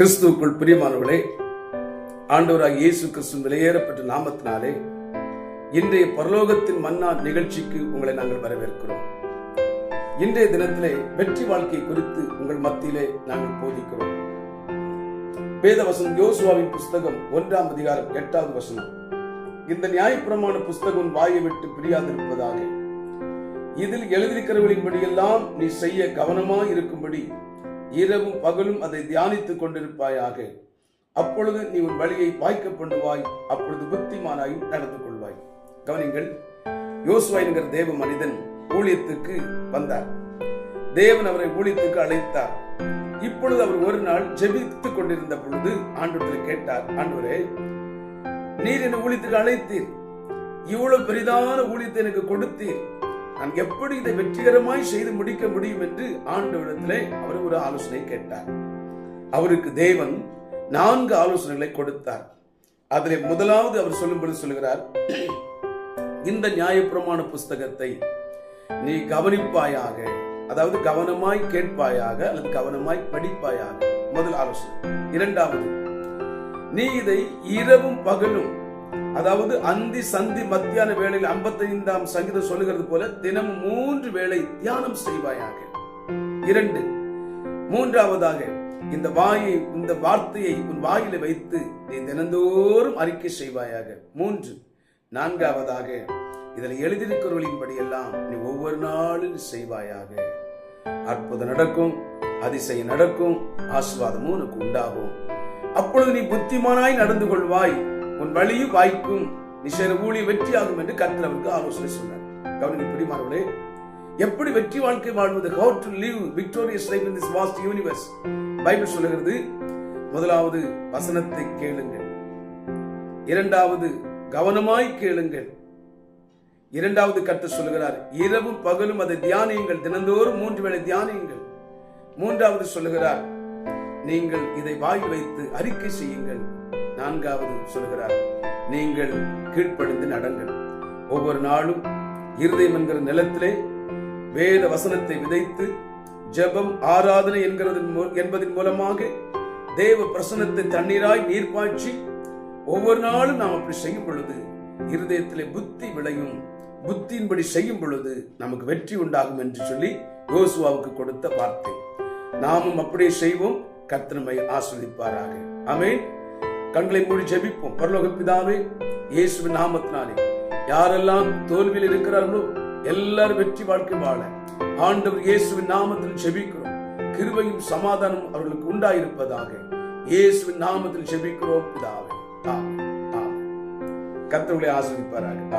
கிறிஸ்துவுக்குள் பிரியமானவர்களே ஆண்டவராக இயேசு கிறிஸ்து வெளியேறப்பட்ட நாமத்தினாலே இன்றைய பரலோகத்தின் மன்னா நிகழ்ச்சிக்கு உங்களை நாங்கள் வரவேற்கிறோம். இன்றைய தினத்திலே வெற்றி வாழ்க்கை குறித்து உங்கள் மத்தியிலே நாங்கள் போதிக்கிறோம். வேதவசனம் யோசுவாவின் புஸ்தகம் ஒன்றாம் அதிகாரம் எட்டாவது வசனம். இந்த நியாயப்பிரமான புஸ்தகம் வாயை விட்டு பிரியாதிருப்பதாக. இதில் எழுதியிருக்கிறவர்களின்படியெல்லாம் நீ செய்ய கவனமாய் இருக்கும்படி இரவும் பகலும் அதை தியானித்துக் கொண்டிருப்பாயாக. அப்பொழுது நீ உன் வழியை வாய்க்க பண்ணுவாய் அப்பொழுது புத்திமானாயும் நடந்து கொள்வாய். கவனிங்கள் யோசுவா என்கிற தேவ மனிதன் ஊழியத்துக்கு வந்தார். தேவன் அவரை ஊழியத்துக்கு அழைத்தார். இப்பொழுது அவர் ஒரு நாள் ஜெபித்துக் கொண்டிருந்த பொழுது ஆண்டவத்தில் கேட்டார் ஆண்டவரே நீர் என்னை ஊழியத்துக்கு அழைத்தீர். இவ்வளவு பெரிதான ஊழியத்தை எனக்கு கொடுத்தீர். நான் எப்படி இதை வெற்றிகரமாய் செய்து முடிக்க முடியும் என்று ஆண்டவரிடத்திலே அவர் ஒரு ஆலோசனை கேட்டார். அவருக்கு தேவன் நான்கு ஆலோசனைகளை கொடுத்தார். அதில் முதலாவது அவர் சொல்லும்படி சொல்லுகிறார் இந்த நியாயப்பிரமாண புஸ்தகத்தை நீ கவனிப்பாயாக அதாவது கவனமாய் கேட்பாயாக அல்லது கவனமாய் படிப்பாயாக. முதல் ஆலோசனை. இரண்டாவது நீ இதை இரவும் பகலும் அதாவது அந்தி சந்தி மத்தியான வேளையில் ஐம்பத்தைந்தாம் சங்கீதம் சொல்லுகிறது போல தினமும் மூன்று வேளை தியானம் செய்வாயாக. இரண்டு மூன்றாவதாக இந்த வாயை இந்த வார்த்தையை உன் வாயில வைத்து நீ தினந்தோறும் அறிக்கை செய்வாயாக. மூன்று நான்காவதாக இதில் எழுதியிருக்கிறவர்களின்படி எல்லாம் நீ ஒவ்வொரு நாளும் செய்வாயாக. அற்புதம் நடக்கும் அதிசயம் நடக்கும் ஆசிர்வாதமும் உனக்கு உண்டாகும். அப்பொழுது நீ புத்திமானாய் நடந்து கொள்வாய். உன் வழியும் வாய்ப்பும் நிச்சய வெற்றி வெற்றியாகும் என்று கர்த்தர் அவருக்கு ஆலோசனை சொன்னார். கவனிங்க பிடிமானவர்களே எப்படி வெற்றி வாழ்க்கை வாழ்வது? How to live victorious life in this vast universe Bible சொல்லுகிறது முதலாவது வசனத்தை கேளுங்கள். இரண்டாவது கவனமாய் கேளுங்கள். இரண்டாவது கர்த்தர் சொல்லுகிறார் இரவும் பகலும் அதை தியானியுங்கள். தினந்தோறும் மூன்று வேளை தியானியுங்கள். மூன்றாவது சொல்லுகிறார் நீங்கள் இதை வாய் வைத்து அறிக்கை செய்யுங்கள். நான்காவது சொல்கிறார் நீங்கள் கீழ்ப்படிந்து நடங்கள். ஒவ்வொரு நாளும் இருதயம் என்கிற நிலத்திலே வேத வசனத்தை விதைத்து ஜபம் ஆராதனை என்கிறது என்பதன் மூலமாக தேவ பிரசனத்தை தண்ணீராய் நீர் பாய்ச்சி ஒவ்வொரு நாளும் நாம் அப்படி செய்யும் பொழுது இருதயத்திலே புத்தி விளையும். புத்தியின்படி செய்யும் பொழுது நமக்கு வெற்றி உண்டாகும் என்று சொல்லி யோசுவாவுக்கு கொடுத்த வார்த்தை. நாமும் அப்படியே செய்வோம். கத்திரமை ஆஸ்வதிப்பாராக அமேன் கண்களை மூடி ஜெபிப்போம். பரலோக பிதாவே இயேசுவின் நாமத்தினாலே. யாரெல்லாம் தோல்வியில் இருக்கிறார்களோ எல்லாரும் வெற்றி வாழ்க்கை வாழ. ஆண்டவர் இயேசுவின் நாமத்தில் ஜெபிக்கிறோம். கிருபையும் சமாதானம் அவர்களுக்கு உண்டாயிருப்பதாக. இயேசுவின் நாமத்தில் ஜெபிக்கிறோம் பிதாவே. ஆமென். ஆமென். கர்த்தர்களை ஆஸ்வதிப்பாராக